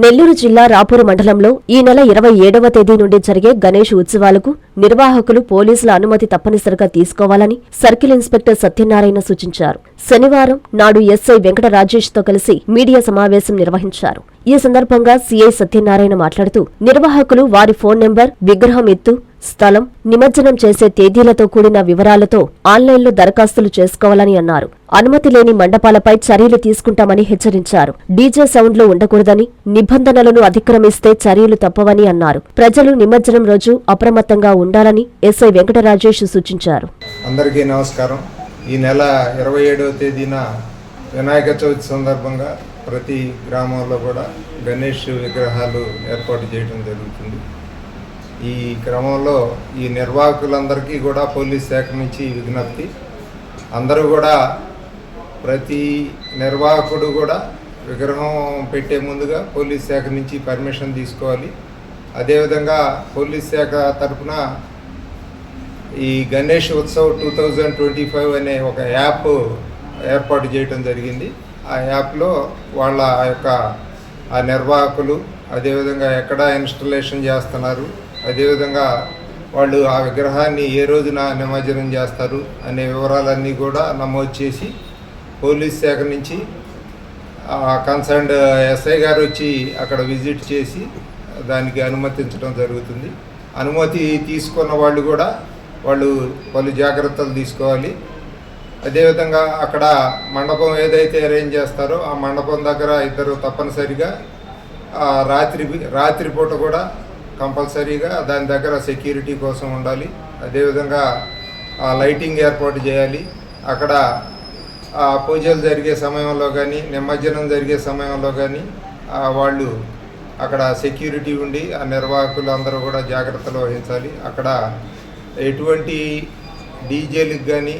నెల్లూరు జిల్లా రాపూరు మండలంలో ఈ నెల ఇరవై ఏడవ తేదీ నుండి జరిగే గణేష్ ఉత్సవాలకు నిర్వాహకులు పోలీసుల అనుమతి తప్పనిసరిగా తీసుకోవాలని సర్కిల్ ఇన్స్పెక్టర్ సత్యనారాయణ సూచించారు. శనివారం నాడు ఎస్ఐ వెంకట రాజేష్తో కలిసి మీడియా సమావేశం నిర్వహించారు. ఈ సందర్భంగా సీఐ సత్యనారాయణ మాట్లాడుతూ నిర్వాహకులు వారి ఫోన్ నెంబర్ విగ్రహం ఎత్తు స్థలం నిమజ్జనం చేసే తేదీలతో కూడిన వివరాలతో ఆన్లైన్లో దరఖాస్తులు చేసుకోవాలని అన్నారు. అనుమతి లేని మండపాలపై చర్యలు తీసుకుంటామని హెచ్చరించారు. డీజే సౌండ్లు ఉండకూడదని నిబంధనలను అతిక్రమిస్తే చర్యలు తప్పవని అన్నారు. ప్రజలు నిమజ్జనం రోజు అప్రమత్తంగా ఉండాలని ఎస్ఐ వెంకటరాజేష్ సూచించారు. అందరికీ నమస్కారం. ఈ నెల ఇరవై ఏడవ తేదీన వినాయక చవితి సందర్భంగా ప్రతి గ్రామంలో కూడా గణేష్ విగ్రహాలు ఏర్పాటు చేయడం జరుగుతుంది. ఈ క్రమంలో ఈ నిర్వాహకులందరికీ కూడా పోలీస్ శాఖ నుంచి విజ్ఞప్తి. అందరూ కూడా ప్రతి నిర్వాహకుడు కూడా విగ్రహం పెట్టే ముందుగా పోలీస్ శాఖ నుంచి పర్మిషన్ తీసుకోవాలి. అదేవిధంగా పోలీస్ శాఖ తరఫున ఈ Ganesh Utsav two thousand twenty five అనే ఒక యాప్ ఏర్పాటు చేయడం జరిగింది. ఆ యాప్లో వాళ్ళ ఆ యొక్క ఆ నిర్వాహకులు అదేవిధంగా ఎక్కడ ఇన్స్టలేషన్ చేస్తున్నారు అదేవిధంగా వాళ్ళు ఆ విగ్రహాన్ని ఏ రోజున నిమజ్జనం చేస్తారు అనే వివరాలన్నీ కూడా నమోదు చేసి పోలీస్ శాఖ నుంచి కన్సర్న్డ్ ఎస్ఐ గారు వచ్చి అక్కడ విజిట్ చేసి దానికి అనుమతించడం జరుగుతుంది. అనుమతి తీసుకున్న వాళ్ళు కూడా వాళ్ళు పలు జాగ్రత్తలు తీసుకోవాలి. అదేవిధంగా అక్కడ మండపం ఏదైతే అరేంజ్ చేస్తారో ఆ మండపం దగ్గర ఇద్దరు తప్పనిసరిగా రాత్రి రాత్రిపూట కూడా కంపల్సరీగా దాని దగ్గర సెక్యూరిటీ కోసం ఉండాలి. అదేవిధంగా ఆ లైటింగ్ ఏర్పాటు చేయాలి. అక్కడ ఆ పూజలు జరిగే సమయంలో కానీ నిమజ్జనం జరిగే సమయంలో కానీ వాళ్ళు అక్కడ సెక్యూరిటీ ఉండి ఆ నిర్వాహకులు అందరూ కూడా జాగ్రత్తలు వహించాలి. అక్కడ ఎటువంటి డీజేలకు కానీ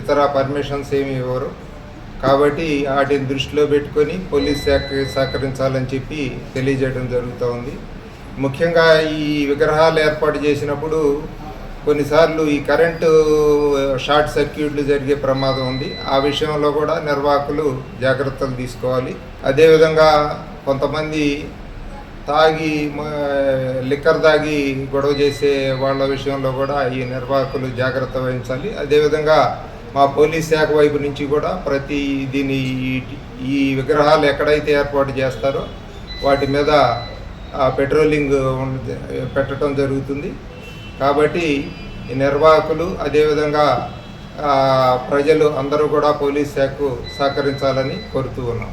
ఇతర పర్మిషన్స్ ఏమి ఇవ్వరు. కాబట్టి వాటిని దృష్టిలో పెట్టుకొని పోలీస్ శాఖ సహకరించాలని చెప్పి తెలియజేయడం జరుగుతూ ఉంది ముఖ్యంగా ఈ విగ్రహాలు ఏర్పాటు చేసినప్పుడు కొన్నిసార్లు ఈ కరెంటు షార్ట్ సర్క్యూట్లు జరిగే ప్రమాదం ఉంది. ఆ విషయంలో కూడా నిర్వాహకులు జాగ్రత్తలు తీసుకోవాలి. అదేవిధంగా కొంతమంది తాగి లిక్కర్ తాగి గొడవ చేసే వాళ్ళ విషయంలో కూడా ఈ నిర్వాహకులు జాగ్రత్త వహించాలి. అదేవిధంగా మా పోలీస్ శాఖ వైపు నుంచి కూడా ప్రతి దీని ఈ- విగ్రహాలు ఎక్కడైతే ఏర్పాటు చేస్తారో వాటి మీద పెట్రోలింగ్ పెట్టడం జరుగుతుంది. కాబట్టి నిర్వాహకులు అదేవిధంగా ప్రజలు అందరూ కూడా పోలీస్ శాఖకు సహకరించాలని కోరుతూ ఉన్నాం.